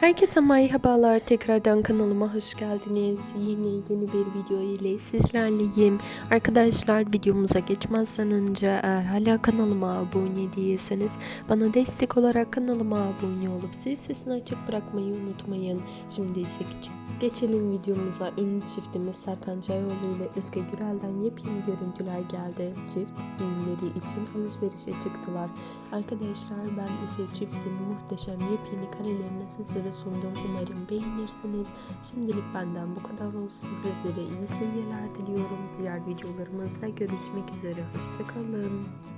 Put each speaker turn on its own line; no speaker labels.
Herkese merhabalar. Tekrardan kanalıma hoş geldiniz. Yeni yeni bir video ile sizlerleyim. Arkadaşlar videomuza geçmezden önce eğer hala kanalıma abone değilseniz bana destek olarak kanalıma abone olup zil sesini açık bırakmayı unutmayın. Şimdi ise geç- geçelim videomuza. Ünlü çiftimiz Serkan Cayoğlu ile Özge Gürel'den yepyeni görüntüler geldi. Çift düğünleri için alışverişe çıktılar. Arkadaşlar ben ise çiftin muhteşem yepyeni karelerini sizlere sundum. Umarım beğenirsiniz. Şimdilik benden bu kadar olsun. Sizlere iyi seyirler diliyorum. Diğer videolarımızda görüşmek üzere. Hoşçakalın.